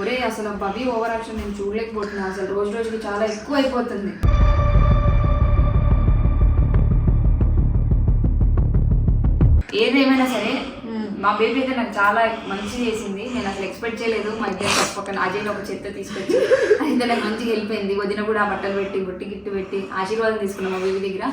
ఒరే అసలు బబీ over action నేను చూడలేకపోతున్నా. అసలు రోజు రోజుకి చాలా ఎక్కువ అయిపోతుంది ఏదేమైనా సరే మా బేబీ అయితే నాకు చాలా మంచి చేసింది. నేను అసలు ఎక్స్పెక్ట్ చేయలేదు. మా ఇద్దరు పక్కన అజయ్ ఒక చెత్త తీసుకొచ్చి అయితే నాకు మంచిగా వెళ్ళిపోయింది వదిన కూడా ఆ బట్టలు పెట్టి బొట్టి గిట్టు పెట్టి ఆశీర్వాదం తీసుకున్నాం మా బేబీ దగ్గర.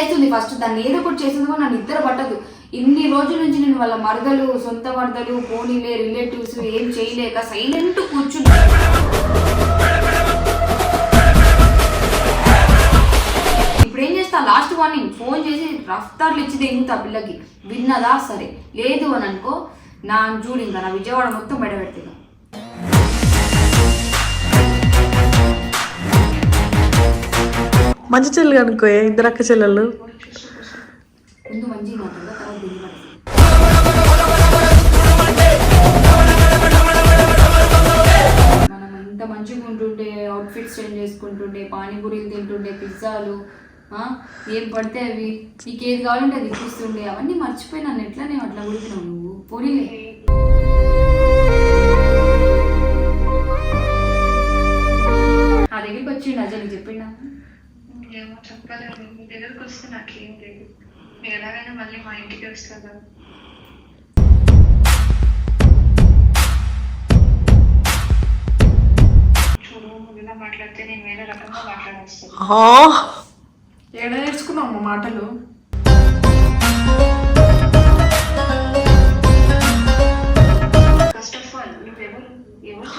చేస్తుంది ఫస్ట్. దాన్ని ఏదో ఒకటి చేసింది కూడా నన్ను నిద్ర పట్టదు. ఇన్ని రోజుల నుంచి నేను వాళ్ళ మరదలు సొంత మరదలు పోనీలే రిలేటివ్స్ ఏం చేయలేక సైలెంట్ కూర్చున్నా. ఇప్పుడు ఏం చేస్తా? లాస్ట్ మార్నింగ్ ఫోన్ చేసి రఫ్తార్లు ఇచ్చి దిగుతా పిల్లకి. విన్నదా? సరే. లేదు అని అనుకో. నా చూడు ఇంకా నా విజయవాడ మొత్తం బయట మంచి చెల్లి అనుకో ఇద్దరు అక్క చెల్లెళ్ళు ముందు మంచిగా మనం ఎంత మంచిగా ఉంటుండే అవుట్ఫిట్స్ చేంజ్ చేసుకుంటుండే పానీపూరీలు తింటుండే పిజ్జాలు ఆ, ఏం పడితే అవి. నీకు ఏది కావాలంటే అది ఇప్పిస్తుండే. అవన్నీ మర్చిపోయి నన్ను ఎట్లా నేను అట్లా ఉడికినావు నువ్వు? పోనీలే. ఆ దగ్గరికి వచ్చిండు అజయ్ నీకు చెప్పిండా? ఏమో చెప్పలేదు మీ దగ్గరకు వస్తే నాకేం లేదు మీరు ఎలాగైనా మళ్ళీ మా ఇంటికి వస్తారు? కదా చూడు నువ్వు ఇలా మాట్లాడితే నేను వేరే రకంగా మాట్లాడేస్తాను. ఏడ నేర్చుకున్నావు మా మాటలు? ఫస్ట్ ఆఫ్ ఆల్ నువ్వెవరు? ఎవరు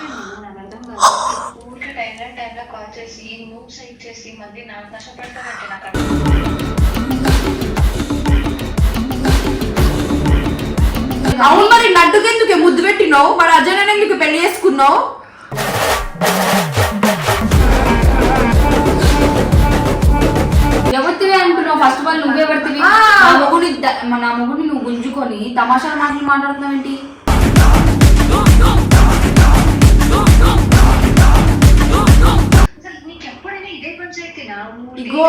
అర్థం కాదు. టైంలో కాల్ చేసి మళ్ళీ నాకు నాకు అవును మరి నడ్డుకెందుకే ముద్దు పెట్టినావు? మరి అజయ్ ఎందుకు పెళ్ళి చేసుకున్నావు? ఎవరితివే అంటున్నావు? ఫస్ట్ ఆఫ్ ఆల్ నువ్వే ఎవరితివి ఆ. నా మొగుని ద- నా మొగుడిని నువ్వు గుంజుకొని తమాషాల మాటలు మాట్లాడుతున్నావు ఏంటి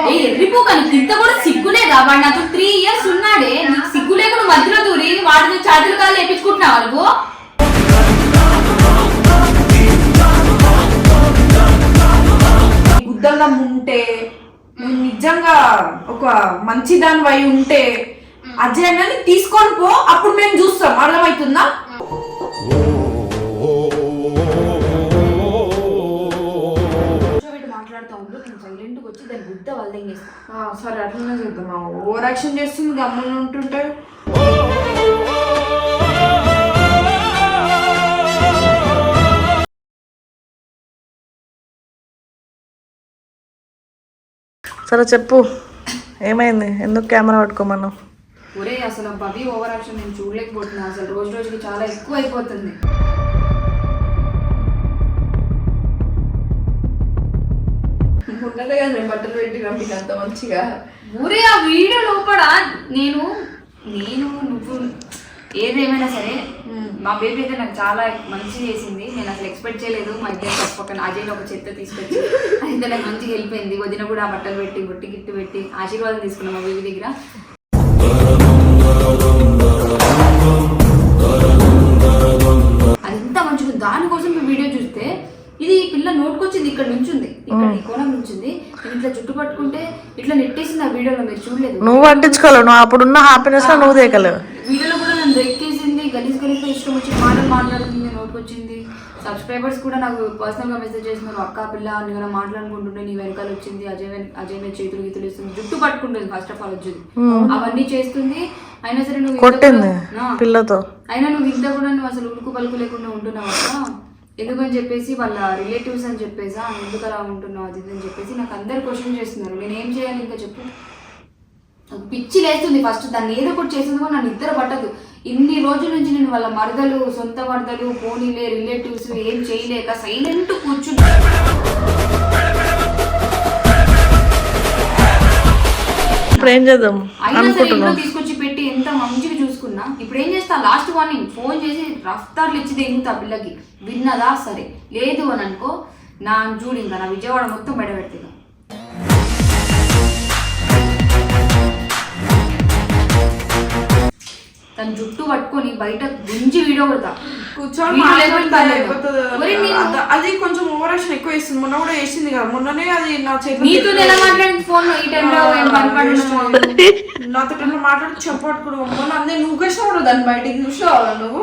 ఏ ఎర్రిపో కానీ ఇంత కూడా సిగ్గులేదా వాడు నాతో త్రీ ఇయర్స్ ఉన్నాడే. నీకు సిగ్గు లేకుండా మధ్యలో దూరి వాడితో చాతులు కాళ్ళు వేపించుకుంటున్నావు నువ్వు? గుద్దల్లో ఉంటే నువ్వు నిజంగా ఒక మంచి దాని వై ఉంటే అజయ్ అన్నని తీసుకొని పో అప్పుడు మేము చూస్తాం. అర్థమవుతుందా? దాని గుద్ద వల్లింగేస్తా ఆ, సరే అట్లనే చేద్దాం. ఓవర్ యాక్షన్ చేస్తుంది గమ్మున ఉంటుంటే. సరే చెప్పు. ఏమైంది? ఎందుకు కెమెరా పట్టుకోమన్నావు? ఒరే అసలు బబీ ఓవర్ యాక్షన్ నేను చూడలేకపోతున్నా. అసలు రోజు రోజుకి చాలా ఎక్కువ అయిపోతుంది. ఉండలే కదా నేను బట్టలు పెట్టినా మీకు అంత మంచిగా? ఊరే ఆ వీడియో లోపల నేను నేను నువ్వు ఏదేమైనా సరే మా బేబీ అయితే నాకు చాలా మంచి చేసింది. నేను అసలు ఎక్స్పెక్ట్ చేయలేదు. మా ఇద్దరు పక్కన అజయ్ ఒక చెత్త తీసుకొచ్చి అయితే నాకు మంచిగా వెళ్ళిపోయింది వదిన కూడా ఆ బట్టలు పెట్టి బొట్టి గిట్టు పెట్టి ఆశీర్వాదం తీసుకున్నాం మా బేబీ దగ్గర. ఇట్లా చుట్టు పట్టుకుంటే ఇట్లా నెట్టేసింది ఆ వీడియోలో మీరు చూడలేదు. నువ్వు పట్టించుకోలేవు. నువ్వు అప్పుడున్న హ్యాపీనెస్లో నువ్వు దేకలేవు. వీడియోలో కూడా నన్ను రెక్కేసింది. గలీజ్ గలీజ్గా ఇష్టం వచ్చి మాటలు మాట్లాడుతుంది నోటుకొచ్చింది సబ్స్క్రైబర్స్ కూడా నాకు పర్సనల్గా మెసేజ్ చేస్తున్నారు. అక్క పిల్ల కదా మాట్లాడుకుంటుంటే నీ వెనకాల వచ్చింది అజయ్ అజయ్ మీద చేతులు గీతులు ఇస్తుంది జుట్టు పట్టుకుంటుంది ఫస్ట్ ఆఫ్ ఆల్ వచ్చింది అవన్నీ చేస్తుంది. అయినా సరే నువ్వు. పిల్లతో. అయినా నువ్వు ఇంత కూడా నువ్వు అసలు ఉడుకు పలుకు లేకుండా ఉంటున్నావు? అక్క ఎందుకని చెప్పేసి వాళ్ళ రిలేటివ్స్ అని చెప్పేసి "ఆ, ఎందుకు అలా ఉంటున్నావు? అది అని చెప్పేసి నాకు అందరు క్వశ్చన్ చేస్తున్నారు. నేను ఏం చేయాలి ఇంకా చెప్పు. నాకు పిచ్చి లేస్తుంది ఫస్ట్. దాన్ని ఏదో ఒకటి చేసింది కూడా నన్ను నిద్ర పట్టదు. ఇన్ని రోజుల నుంచి నేను వాళ్ళ మరదలు సొంత మరదలు పోనీలే రిలేటివ్స్ ఏం చేయలేక సైలెంట్ ఇప్పుడు ఏం చేద్దాం? అయినా సరే ఇంట్లో అనుకుంటున్నావు తీసుకొచ్చి పెట్టి ఎంత మంచిగా చూసుకున్నా ఇప్పుడు ఏం చేస్తా? Last warning. ఫోన్ చేసి రఫ్తార్లు ఇచ్చి దిగుతా పిల్లకి. విన్నదా? సరే. లేదు అని అనుకో నా చూడు ఇంకా నా విజయవాడ మొత్తం బయట పెడుతుంది తన జుట్టు పట్టుకొని బయట గుంజి వీడియో కొడతా. అద- కొంచెం ఓవరాక్షన్ ఎక్కువ వేస్తుంది మొన్న కూడా వేసింది కదా. మొన్ననే అది నా నీతో ఎలా మాట్లాడింది ఫోన్ ఈ టైంలో నాతో ఇట్లా మాట్లాడి చెప్పట్టుకోడు. మొన్న అందే నువ్వు కష్టం కూడా దాన్ని బయటికి చూసావా నువ్వు?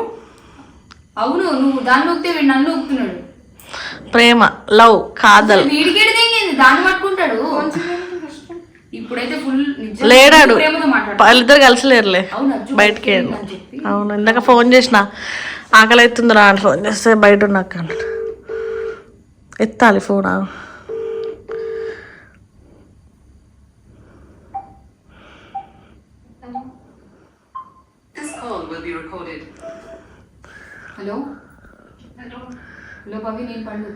అవును నువ్వు దాన్ని ఊపితే వీడు నన్ను ఊపుతున్నాడు ప్రేమ లవ్ కాదల్. తెంగింది. దాన్ని ఇప్పుడైతే ఫుల్ లేడాడు. వాళ్ళిద్దరు కలిసి లేరులే. బయటికి. అవును ఇందాక ఫోన్ చేసిన. ఆకలి అవుతుందిరా అని ఫోన్ చేస్తే బయట ఉన్నాక ఎత్తాలి ఫోన్? ఆగు. This call will be recorded. Hello hello hello Pavi నేను పండు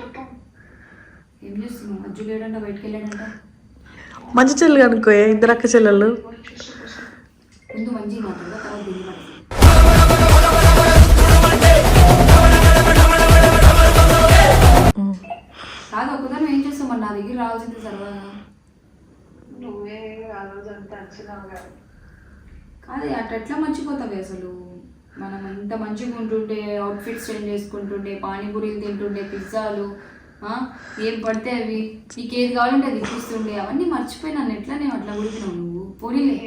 చెప్పు. ఏం చేస్తున్నావు? అజ్జు లేడంట బయటికి వెళ్ళాడంట. మంచి చెల్లి కనుక్కో ఇద్దరు అక్క చెల్లెళ్ళు? ముందు మంచి మాట్లాడు తర్వాత దీన్ని మాట్లాడు కాదు ఒక్కదాన్ని ఏం చేస్తావు? మరి నా దగ్గర రావాల్సింది సరదాగా నువ్వే ఆ రోజు అంతా వచ్చినావు కదా. కాదు అట్లా మర్చిపోతావి అసలు? మనం ఎంత మంచిగా ఉంటుంటే అవుట్ఫిట్స్ చేంజ్ చేసుకుంటుంటే పానీపూరీలు తింటుండే పిజ్జాలు ఏం పడితే అవి. నీకు ఏది కావాలంటే అది ఇప్పిస్తుండే అవన్నీ మర్చిపోయి నన్ను ఎట్లా నేను అట్లా ఉడికినావు నువ్వు? పోనీలే.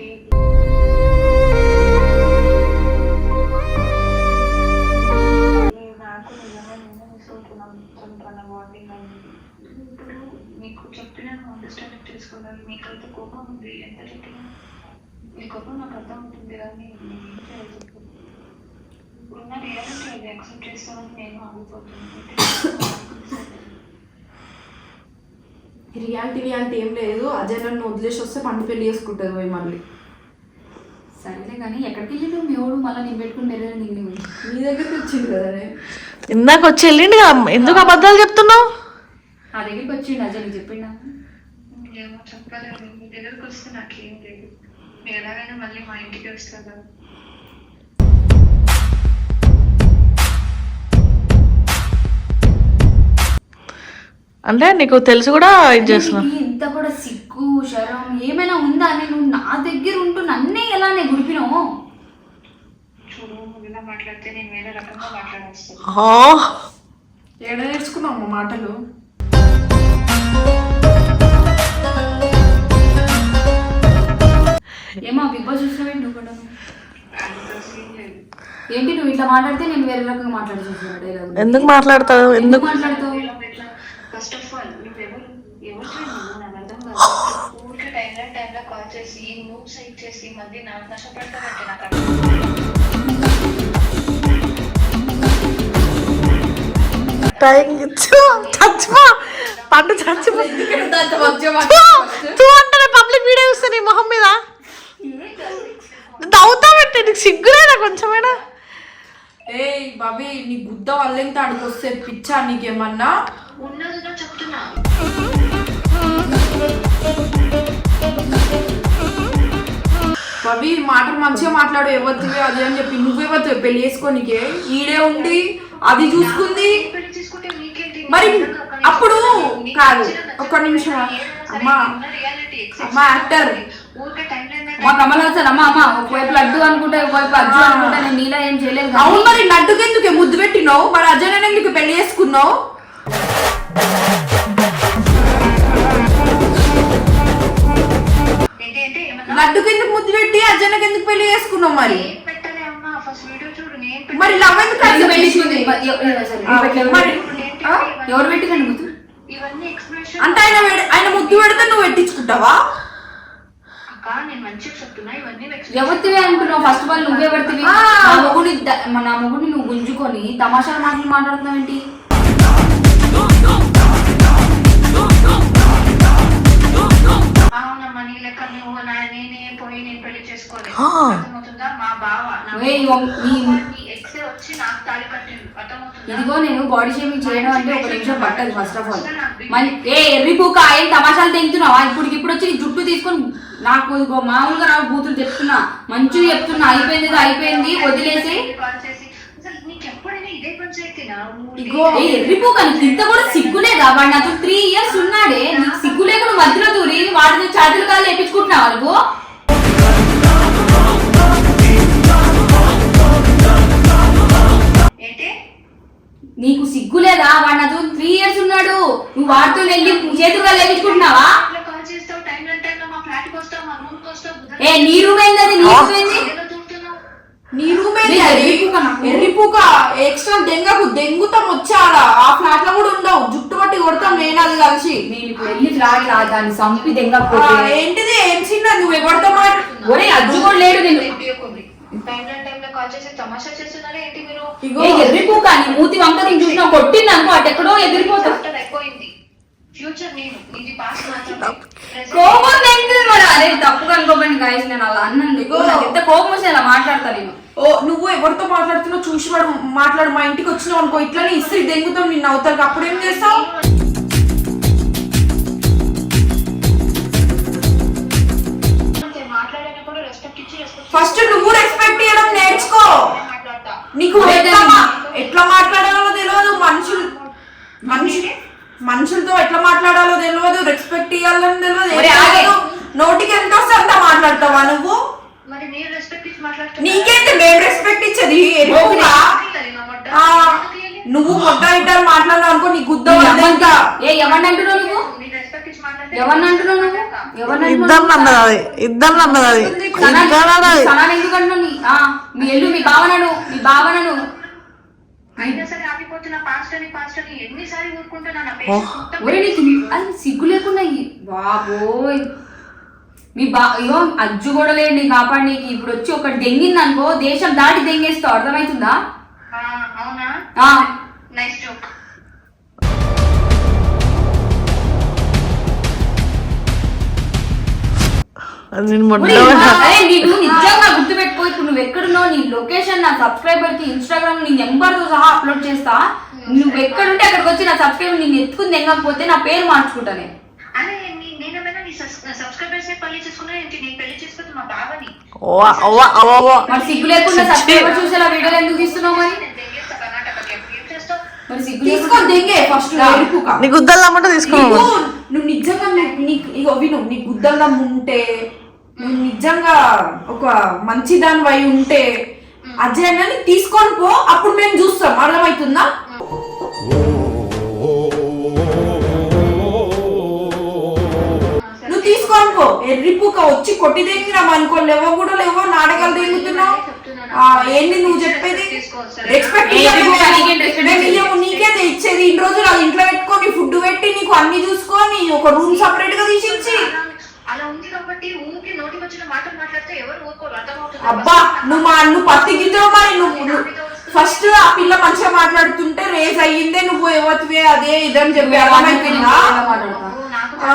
నాకు నిజంగా మీకు చెప్పిన అండర్స్టాండింగ్ మీకైతే కోపం ఉంది. ఎంత చెప్పినా మీ కోపం నాకు అర్థం అవుతుంది కానీ నేను ఇప్పుడున్న రియాలిటీ అది యాక్సెప్ట్ చేస్తామని నేను ఆగిపోతున్నాను. రియాలిటీ రియాలిటీ ఏం లేదు. అజయ్ నన్ను వదిలేసి వస్తే పండు పెళ్ళి చేసుకుంటుంది పోయి మళ్ళీ. సరేలే కానీ ఎక్కడికి వెళ్ళి మీ వాడు మళ్ళీ నేను పెట్టుకుని వేరే నీకు నువ్వు నీ దగ్గరికి వచ్చింది కదా. ఇందాక వచ్చి వెళ్ళిండు ఎందుకు అబద్ధాలు చెప్తున్నావు? నా దగ్గరికి వచ్చిండు అజయ్ నీకు చెప్పిండా? ఏమో చెప్పలేదు మీ దగ్గరకు వస్తే నాకేం లేదు ఎలాగైనా మళ్ళీ మా ఇంటికి వస్తారు అంటే నీకు తెలిసి కూడా ఇది చేస్తున్నా. నీకు ఇంత కూడా సిగ్గు శరం ఏమైనా ఉందా? అని నువ్వు నా దగ్గర ఉంటూ నన్నే ఎలా నేను గుడిపినావు చూడు ఇలా మాట్లాడితే నేను వేరే రకంగా మాట్లాడేస్తాను. ఏడ నేర్చుకున్నావు మాటలు? ఏమో బిగ్ బాస్ చూసినావేంటి నువ్వు కూడా అంత సీన్ లేదు. ఏంటి నువ్వు ఇట్లా మాట్లాడితే నేను వేరే రకంగా మాట్లాడుతున్నాను డైలాగ్ ఎందుకు మాట్లాడతావు? ఎందుకు మాట్లాడుతావు? ఫస్ట్ ఆఫ్ ఆల్ నువ్వెవరు ఎవరు నువ్వు నాకు అర్థం కాదు ఊరికే టైంలో టైంలో కాల్ చేసి నువ్వు సైడ్ చేసి మధ్య నాకు నష్టపడతానంటే నాకు అర్థం టైం ఇచ్చు చచ్చిపో పండు చచ్చిపో పబ్లిక్ వీడియో చూస్తే నీ మొహం మీద? అవుతావంటే నీకు సిగ్గులేదా కొంచెమైనా? ఏయ్ బాబీ నీ గుద్ద వల్లెంత అడిగొస్తే పిచ్చా నీకేమన్నా? ఉన్నది నా చెప్తున్నా బాబీ మాటలు మంచిగా మాట్లాడు ఎవరివి అది అని చెప్పి నువ్వెవరితో పెళ్ళి చేసుకోనికే? ఈడే ఉండి అది చూసుకుంది. మరి అప్పుడు కాదు, ఒక్క నిమిషం. అమ్మా. అమ్మా, టైంలో మా కమల్ హాసన్ అమ్మ అమ్మ ఒకవైపు లడ్డు అనుకుంటే ఒకవైపు అజ్జు అనుకుంటే నేను నీలా ఏం చేయలేదు అవును మరి లడ్డుకెందుకే ముద్దు పెట్టినావు? మరి అజయ్ ఎందుకు పెళ్ళి చేసుకున్నావు? ముద్దు పెట్టి అజయ్ ఎందుకు పెళ్ళి చేసుకున్నావు మరి? ఏం పెట్టలే అమ్మా ఫస్ట్ వీడియో చూడు నేను పెట్ట- మరి లవ్ ఎందుకు ఎవరు పెట్టలేదు? మరి ఆ? ఎవరు పెట్టిందండి ముద్దు? ఇవన్నీ ఎక్స్ప్రెషన్ అంటే ఆయన వెడ- ఆయన ముద్దు పెడితే నువ్వు పెట్టించుకుంటావా? అక్క నేను మంచిగా చెప్తున్నా ఇవన్నీ ఎవరితివే అంటున్నావు? ఫస్ట్ ఆఫ్ ఆల్ నువ్వెవరితివి? ఆ. నా మొగుని ద- నా మొగుని నువ్వు గుంజుకొని తమాషాల మాటలు మాట్లాడుతున్నావు ఏంటి అవునమ్మా నీ లెక్క నువ్వు నా నేనే పోయి నేను పెళ్ళి చేసుకోలేదు. ఆ. అర్థమవుతుందా? మా బావ నా ఏయ్, ఒం- నీ- నీ ఎక్స్ వచ్చి నాకు తాళి కట్టిండు. అర్థమవుతుందా? ఇదిగో నేను బాడీ షేమింగ్ చేయడం అంటే ఒక నిమిషం పట్టదు ఫస్ట్ ఆఫ్ ఆల్ మళ్ళీ ఏ ఎర్రి కుక్క ఏం తమాషాలు తెంగుతున్నావా ఇప్పుడు ఇప్పుడు వచ్చి జుట్టు తీసుకొని నాకు మామూలుగా రావు బూతులు చెప్తున్నా. మంచిగా చెప్తున్నా. అయిపోయింది అయిపోయింది వదిలేసి. ఇగో ఎర్రిపో కానీ ఇంత కూడా సిగ్గులేదా వాడు నాతో త్రీ ఇయర్స్ ఉన్నాడే. నీకు సిగ్గు లేకుండా మధ్యలో దూరి వాడితో చార్జీలు కాళ్ళు వేయించుకుంటున్నావు నువ్వు? నీకు సిగ్గు లేదా వాడు నాతో త్రీ ఇయర్స్ ఉన్నాడు. నువ్వు వాడితో వెళ్ళి చేతులు కాళ్ళు వేయించుకుంటున్నావా ఏ నీ రూమ్ ఏంది నీ రూమ్ ఏంది? నీ రూమ్? ఎర్రిపూక ఎక్స్ట్రా దెంగకు దెంగుతాం వచ్చాడా ఆ ఫ్లాట్లో కూడా ఉండవు జుట్టు పట్టి కొడతాం నేను అది కలిసి నేను ఇప్పుడు వెళ్ళి ఫ్లాట్ లా దాన్ని సంపి దెంగకపోతే ఏంటిది ఏం చిన్న నువ్వు ఎవరితో మాట ఒరే అజ్జు కూడా లేడు నేను టైం టైం లో కాల్ చేసి తమాషా చేస్తున్నారా ఏంటి మీరు ఇగో ఏ ఎర్రిపోక నీ మూతి వంక నేను చూసినా కొట్టింది అనుకో అటు ఎక్కడో ఎదిరిపోతా ఫ్యూచర్ నేను ఇది మాత్రమే కోపం తెలియదు మరి అదే తప్పుగా అనుకోకండి గాయస్ నేను అలా ఎంత కోపం వస్తే అలా మాట్లాడతా నేను ఓ నువ్వు ఎవరితో మాట్లాడుతున్నావు చూసి వాడు మాట్లాడు మా ఇంటికి వచ్చినావు అనుకో ఇట్లానే ఇస్త్రీ దెంగుతాం నిన్ను అవుతారు అప్పుడేం చేస్తావు? ఇద్దరు? అన్నది అది ఇద్దరు అన్నది అది మీ ఎల్లు మీ భావనను మీ భావనను. అయినా సరే ఆగిపోతున్న పాస్ట్ అని పాస్ట్ అని ఎన్నిసార్లు ఊరుకుంటున్నా నా పేరెంట్స్ మొత్తం ఒరే నీకు అది సిగ్గు లేకుండా బాబోయ్. మీ బా అయ్యో అజ్జు కూడా లేడు నీ కాపాడి నీకు ఇప్పుడు వచ్చి ఒకటి దెంగింది అనుకో దేశం దాటి దెంగేస్తావు అర్థమవుతుందా? అవునా? నైస్ జోక్ అది నేను నిజంగా ఇప్పుడు నువ్వు ఎక్కడున్నావు నీ లొకేషన్ నా సబ్స్క్రైబర్కి ఇన్స్టాగ్రామ్ నీ నెంబర్తో సహా అప్లోడ్ చేస్తా. నువ్వు ఎక్కడుంటే అక్కడికి వచ్చి నా సబ్స్క్రైబర్ నేను ఎత్తుకుని నా పేరు మార్చుకుంటానే అరే నీ- నేనేమైనా నీ సబ్స్క్రైబర్స్ పెళ్ళి చేసుకున్నా ఏంటి? నేను పెళ్ళి చేసుకుంటే మా బావని. ఓ అవ్వ అవ్వ అవ్వ. మరి సిగ్గు లేకుండా సబ్స్క్రైబర్ చూసేలా వీడియోలు ఎందుకు తీస్తున్నావు మరి? తీసుకో నీ గుద్దలు నువ్వు నిజంగా నీ- నీకు ఇగో విను నీ గుద్దలం నువ్వు నిజంగా ఒక మంచిదాని వై ఉంటే అజయ్ అన్నని తీసుకొని పో అప్పుడు మేము చూస్తాం. అర్థమవుతుందా? నువ్వు తీసుకొని పో. ఎర్రిపుక వచ్చి కొట్టి దిగినాం అనుకో లేవో కూడా లేవో నాటకాలు దిగుతున్నావు. ఏంది నువ్వు చెప్పేది? రెస్పెక్ట్ నీకేం ఇచ్చేది? ఇన్ని రోజులు ఇంట్లో పెట్టుకొని ఫుడ్ పెట్టి నీకు అన్ని చూసుకొని ఒక రూమ్ సపరేట్గా అలా- అలా ఉంది కాబట్టి ఊరికి నోటికి వచ్చిన మాటలు మాట్లాడితే ఎవరు ఊరుకోరు అర్థమవుతుంది. అబ్బా నువ్వు మా నువ్వు పత్తి గింజవు మరి నువ్వు ఫస్ట్ ఆ పిల్ల మంచిగా మాట్లాడుతుంటే రేజ్ అయ్యిందే నువ్వు ఎవరివే? అదే ఇదని చెప్పి అర్థమైపోయిందా నాకు.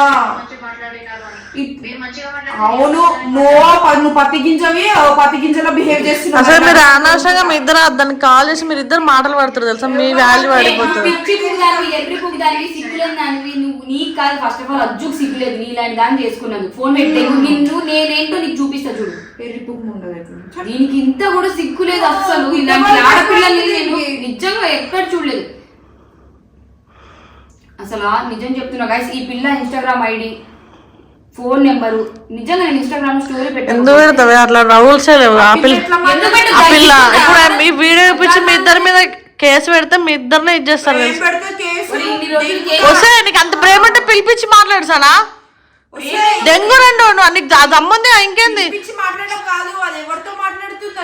అవును నువ్వు నువ్వు పత్తి గింజవి ఓ పత్తి గింజలో బిహేవ్ చేస్తున్నావు. అసలు మీరు అనవసరంగా మీ ఇద్దరు దానికి కాల్ చేసి మీరు ఇద్దరు మాటలు పడతారు తెలుసా? మీ వాల్యూ పడిపోతుంది. పిచ్చి పువ్వుదానివి, ఎర్రి పువ్వుదానివి, సిగ్గులేని దానివి. నువ్వు నీకు కాదు ఫస్ట్ ఆఫ్ ఆల్ అజ్జుకు సిగ్గులేదు. నీలాంటి దాన్ని చేసుకున్నాను ఫోన్ పెట్టి. నిన్ను నేనేంటో నీకు చూపిస్తా చూడు. పెరిపుకు ఉండదు అయితే. దీనికి ఇంత కూడా సిగ్గు లేదు అస్సలు. ఇలాంటి ఆడపిల్లల్ని నేను నిజంగా ఎక్కడ చూడలేదు. అసలు నిజం చెప్తున్నా. గైస్ ఈ పిల్ల ఇన్స్టాగ్రామ్ ఐడి ఫోన్ నెంబరు. నిజంగా నేను ఇన్స్టాగ్రామ్ స్టోరీ ఎందుకు పెట్టాను పెడతావే? అట్లా రూల్స్ లేవు. ఆ పిల్ల ఎట్లా ఎందుకు పెట్టు ఆ? పిల్ల. ఇప్పుడు మీ వీడియో చూపించి మీ ఇద్దరి మీద కేసు పెడితే మీ ఇద్దరినే కేసు- వస్తే నీకు అంత ప్రేమ అంటే పిలిపించి మాట్లాడుసానా దెంగు రెండు నీకు దమ్ముంది ఇంకేంది?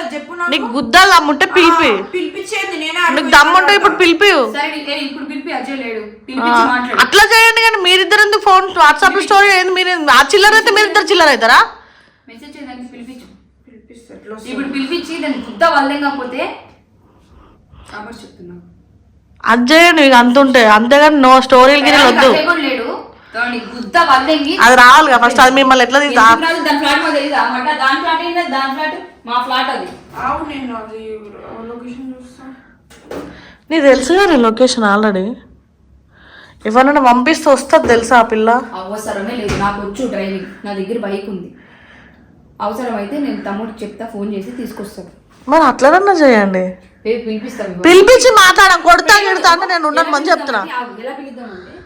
అది చెప్పు నాకు. గుద్దాలు దమ్ముంటే పిలిపి. పిలిపించేది నేనే నీకు దమ్ముంటే ఇప్పుడు పిలిపి. సరే ఇప్పుడు పిలిపి అజయ్ లేడు. పిలిపించి మాట్లాడు. అట్లా చేయండి కానీ మీరిద్దరు ఎందుకు ఫోన్ వాట్సాప్లో స్టోరీ ఏంది? మీరు ఆ చిల్లర అయితే మీరిద్దరు చిల్లర అవుతారా? మెసేజ్ చేయడానికి పిలిపించు. వస్తుంది? ఇప్పుడు పిలిపించి దాన్ని గుద్ద వాళ్ళేం కాకపోతే కాబట్టి చెప్తున్నా. అది చేయండి మీకు అంత ఉంటే అంతేగాని నో స్టోరీలు గిరి వద్దు. లేడు. అది రావాలి కదా ఫస్ట్ అది మిమ్మల్ని ఎట్లా తీసా? దాని ఫ్లాట్ మాకు దాని ఫ్లాట్ ఏంటి దాని ఫ్లాట్ మా ఫ్లాట్ అది. ఆవు నేను అది లొకేషన్ నీకు తెలుసు కదా లొకేషన్ ఆల్రెడీ ఎవరైనా పంపిస్తే వస్తుంది తెలుసా ఆ పిల్ల? అవసరమే లేదు. నాకు వచ్చు డ్రైవింగ్ నా దగ్గర బైక్ ఉంది. అవసరమైతే నేను తమ్ముడికి చెప్తా ఫోన్ చేసి తీసుకొస్తాను. మరి అట్లనన్నా చేయండి. పిలిపిస్తాను. పిలిపించి మాట్లాడం కొడతా గిడతా అంటే నేను ఉండను మంచి చెప్తున్నా. ఎలా పిలుద్దామంటే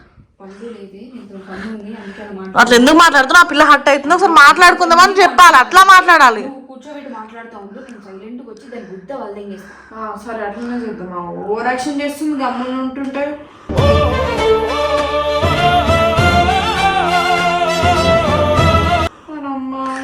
అట్లా ఎందుకు మాట్లాడుతున్నా ఆ పిల్ల హట్ అవుతుంది ఒకసారి మాట్లాడుకుందామని చెప్పాలి అట్లా మాట్లాడాలి. మాట్లాడు కూర్చోబెట్టి మాట్లాడుతూ ఉండు నేను సైలెంట్గా వచ్చి దాని సరే అట్లనే చేద్దాం. ఓవర్ యాక్షన్ చేస్తుంది గమ్మున ఉంటుంటే.